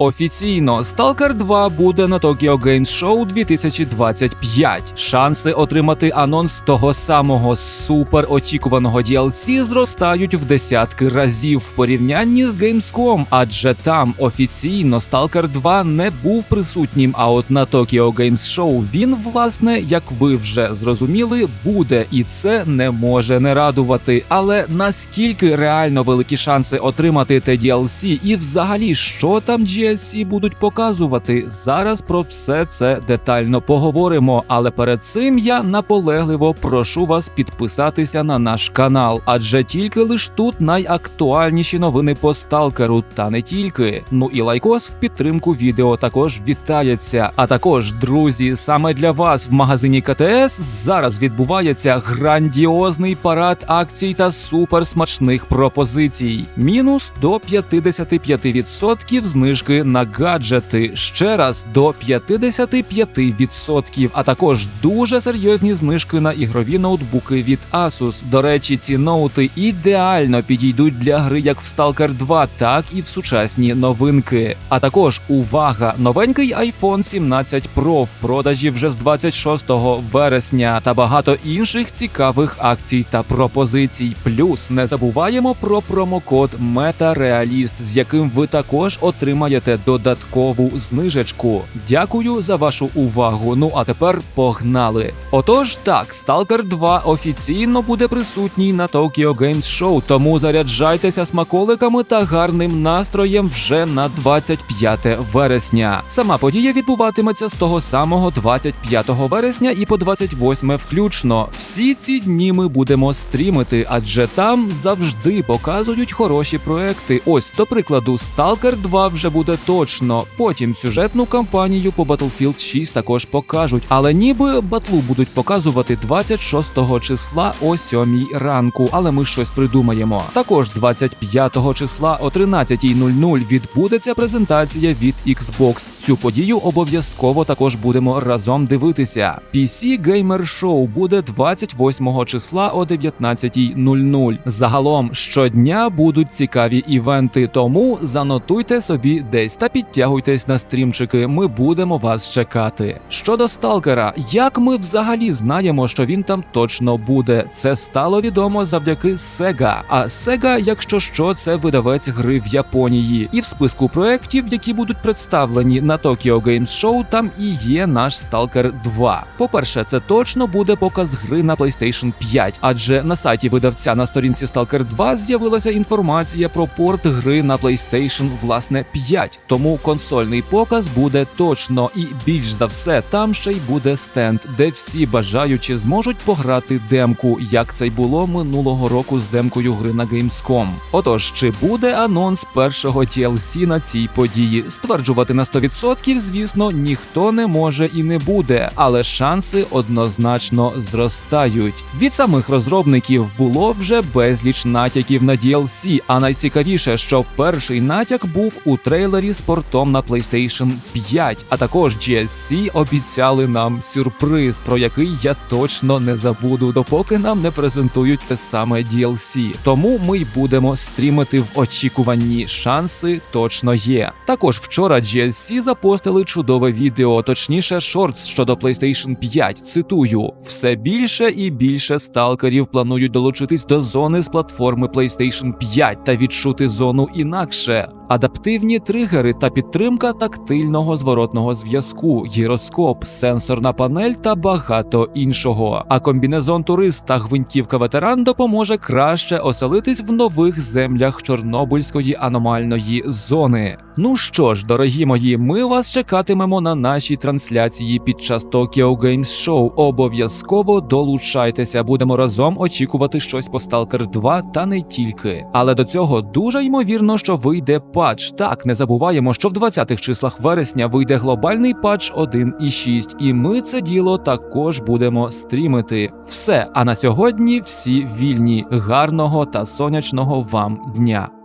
Офіційно Stalker 2 буде на Tokyo Games Show 2025. Шанси отримати анонс того самого супер очікуваного DLC зростають в десятки разів в порівнянні з Gamescom, адже там офіційно Stalker 2 не був присутнім. А от на Tokyo Games Show він, власне, як ви вже зрозуміли, буде, і це не може не радувати. Але наскільки реально великі шанси отримати те DLC, і взагалі що там GSC будуть показувати? Зараз про все це детально поговоримо. Але перед цим я наполегливо прошу вас підписатися на наш канал, адже тільки лиш тут найактуальніші новини по сталкеру, та не тільки. Ну і лайкос в підтримку відео також вітається. А також, друзі, саме для вас в магазині КТС зараз відбувається грандіозний парад акцій та суперсмачних пропозицій. Мінус до 55% знижки на гаджети. Ще раз до 55%, а також дуже серйозні знижки на ігрові ноутбуки від Asus. До речі, ці ноути ідеально підійдуть для гри як в Stalker 2, так і в сучасні новинки. А також увага! Новенький iPhone 17 Pro в продажі вже з 26 вересня та багато інших цікавих акцій та пропозицій. Плюс не забуваємо про промокод MetaRealist, з яким ви також отримаєте додаткову знижечку. Дякую за вашу увагу. Ну а тепер погнали. Отож, так, Stalker 2 офіційно буде присутній на Tokyo Games Show, тому заряджайтеся смаколиками та гарним настроєм вже на 25 вересня. Сама подія відбуватиметься з того самого 25 вересня і по 28 включно. Всі ці дні ми будемо стрімити, адже там завжди показують хороші проекти. Ось, до прикладу, Stalker 2 вже буде точно. Потім сюжетну кампанію по Battlefield 6 також покажуть, але ніби батлу будуть показувати 26 числа о 7 ранку. Але ми щось придумаємо. Також 25 числа о 13.00 відбудеться презентація від Xbox. Цю подію обов'язково також будемо разом дивитися. PC Gamer Show буде 28 числа о 19.00. Загалом щодня будуть цікаві івенти, тому занотуйте собі десь та підтягуйтесь на стрімчики. Ми будемо вас чекати. Щодо сталкера, як ми взагалі знаємо, що він там точно буде? Це стало відомо завдяки Sega. А Sega, якщо що, це видавець гри в Японії. І в списку проєктів, які будуть представлені на Tokyo Games Show, там і є наш Stalker 2. По-перше, це точно буде показ гри на PlayStation 5, адже на сайті видавця на сторінці Stalker 2 з'явилася інформація про порт гри на PlayStation власне 5. Тому консольний показ буде точно і більш за все там ще й буде стенд, де всі бажаючі зможуть пограти демку, як це й було минулого року з демкою гри на Gamescom. Отож, чи буде анонс першого DLC на цій події? Стверджувати на 100%, звісно, ніхто не може і не буде, але шанси однозначно зростають. Від самих розробників було вже безліч натяків на DLC, а найцікавіше, що перший натяк був у трейлері з портом на PlayStation 5, а також GSC обіцяли нам сюрприз, про який я точно не забуду, допоки нам не презентують те саме DLC. Тому ми й будемо стрімити в очікуванні. Шанси точно є. Також вчора GSC запостили чудове відео, точніше, шортс щодо PlayStation 5. Цитую: все більше і більше сталкерів планують долучитись до зони з платформи PlayStation 5 та відчути зону інакше. Адаптивні тригери та підтримка тактильного зворотного зв'язку, гіроскоп, сенсорна панель та багато іншого. А комбінезон турист та гвинтівка ветеран допоможе краще оселитись в нових землях Чорнобильської аномальної зони. Ну що ж, дорогі мої, ми вас чекатимемо на нашій трансляції під час Tokyo Games Show. Обов'язково долучайтеся, будемо разом очікувати щось по Stalker 2 та не тільки. Але до цього дуже ймовірно, що вийде патч. Так, не забуваємо, що в 20-х числах вересня вийде глобальний патч 1.6, і ми це діло також будемо стрімити. Все, а на сьогодні всі вільні. Гарного та сонячного вам дня.